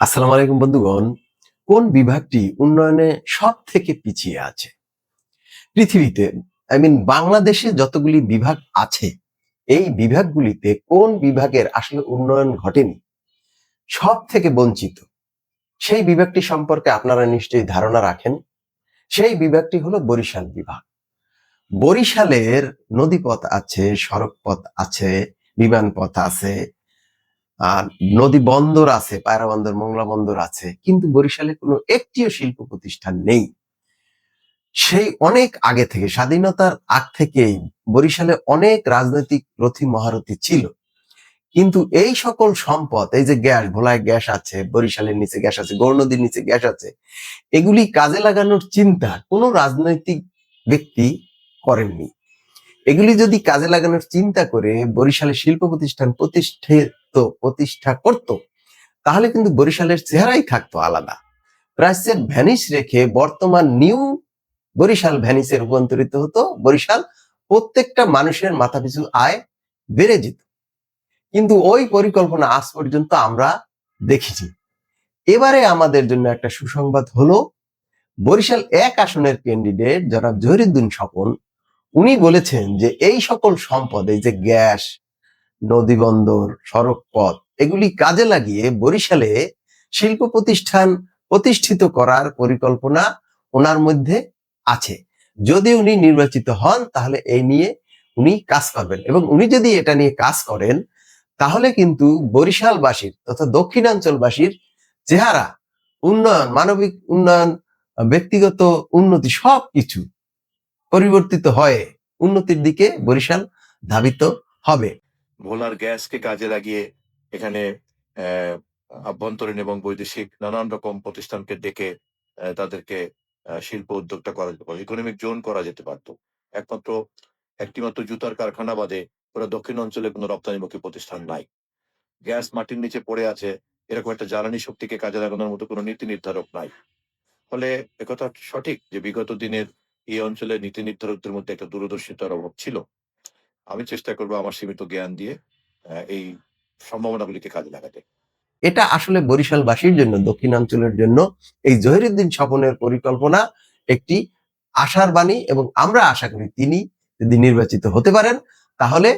আসসালামু আলাইকুম বন্ধুগণ। কোন বিভাগটি উন্নয়নে সব থেকে পিছিয়ে আছে? পৃথিবীতে আই মিন বাংলাদেশে যতগুলি বিভাগ আছে, এই বিভাগগুলিতে কোন বিভাগের আসলে উন্নয়ন ঘটেনি? সব থেকে বঞ্চিত। সেই বিভাগটি সম্পর্কে আপনারা নিশ্চয়ই ধারণা রাখেন। সেই বিভাগটি হলো বরিশাল বিভাগ। বরিশালের নদীপথ আছে সড়ক পথ আছে, বিমানপথ আছে আর নদী বন্দর আছে, পায়রা বন্দর, মংলা বন্দর আছে, কিন্তু বরিশালে কোনো একটিও শিল্প প্রতিষ্ঠান নেই। সেই অনেক আগে থেকে, স্বাধীনতার আগ থেকেই বরিশালে অনেক রাজনৈতিক রথী মহারথী ছিল। কিন্তু এই সকল সম্পদ, এই যে গ্যাস, ভোলায় গ্যাস আছে, বরিশালের নিচে গ্যাস আছে, গৌর নদীর নিচে গ্যাস আছে, এগুলি কাজে লাগানোর চিন্তা কোনো রাজনৈতিক ব্যক্তি করেননি। এগুলি যদি কাজে লাগানোর চিন্তা করে বরিশালে শিল্প প্রতিষ্ঠান প্রতিষ্ঠিত, প্রতিষ্ঠা করত, তাহলে কিন্তু বরিশালের চেহারাই থাকতো আলাদা। প্রাচ্যের ভ্যানিস রেখে বর্তমান নিউ বরিশাল ভ্যানিসে রূপান্তরিত হতো। বরিশাল প্রত্যেকটা মানুষের মাথা পিছু আয় বেড়ে যেত। কিন্তু ওই পরিকল্পনা আজ পর্যন্ত আমরা দেখেছি। এবারে আমাদের জন্য একটা সুসংবাদ হলো, বরিশাল এক আসনের ক্যান্ডিডেট যারা জহিরুদ্দিন স্বপন উনি বলেছেন যে এই সকল সম্পদ, এই যে গ্যাস, নদী বন্দর, সড়ক পথ, এগুলি কাজে লাগিয়ে বরিশালে শিল্প প্রতিষ্ঠান প্রতিষ্ঠিত করার পরিকল্পনা ওনার মধ্যে আছে। যদি উনি নির্বাচিত হন, তাহলে এই নিয়ে উনি কাজ করবেন। এবং উনি যদি এটা নিয়ে কাজ করেন, তাহলে কিন্তু বরিশালবাসীর তথা দক্ষিণাঞ্চলবাসীর চেহারা, উন্নয়ন, মানবিক উন্নয়ন, ব্যক্তিগত উন্নতি সব কিছু পরিবর্তিত হয়ে, উন্নতির দিকে বরিশাল ধাবিত হবে। ভোলার গ্যাসকে কাজে লাগিয়ে এখানে আভ্যন্তরীণ এবং বৈদেশিক নানান রকম প্রতিষ্ঠানকে ডেকে তাদেরকে শিল্প উদ্যোগটা করা যেতে পারে ইকোনমিক জোন করা যেতে পারতো। একমাত্র, একটিমাত্র জুতার কারখানা বাদে ওরা দক্ষিণ অঞ্চলে কোনো রপ্তানিমুখী প্রতিষ্ঠান নাই। গ্যাস মাটির নিচে পড়ে আছে, এরকম একটা জ্বালানি শক্তিকে কাজে লাগানোর মতো কোনো নীতি নির্ধারক নাই। ফলে একথা সঠিক যে বিগত দিনের এই অঞ্চলের নীতি নির্ধারকদের মধ্যে একটা দূরদর্শিতার অভাব ছিল। আমি চেষ্টা করব আমার সীমিত জ্ঞান দিয়ে এই সম্ভাবনাগুলিকে কাজে লাগাতে। এটা আসলে বরিশালবাসীর জন্য, দক্ষিণাঞ্চলের জন্য এই জহিরুদ্দিন স্বপনের পরিকল্পনা একটি আশার বাণী এবং আমরা আশা করি তিনি যদি নির্বাচিত হতে পারেন, তাহলে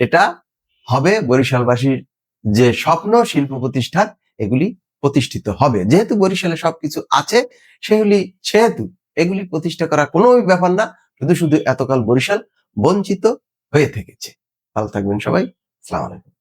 এটা হবে বরিশালবাসীর যে স্বপ্ন, শিল্প প্রতিষ্ঠান, এগুলি প্রতিষ্ঠিত হবে। যেহেতু বরিশালে সবকিছু আছে, সেগুলি, সেহেতু এগুলি প্রতিষ্ঠা করা কোনো ব্যাপার না, শুধু শুধু এতকাল বরিশাল বঞ্চিত হয়ে থেকেছে। ভালো থাকবেন সবাই। সালাম আলাইকুম।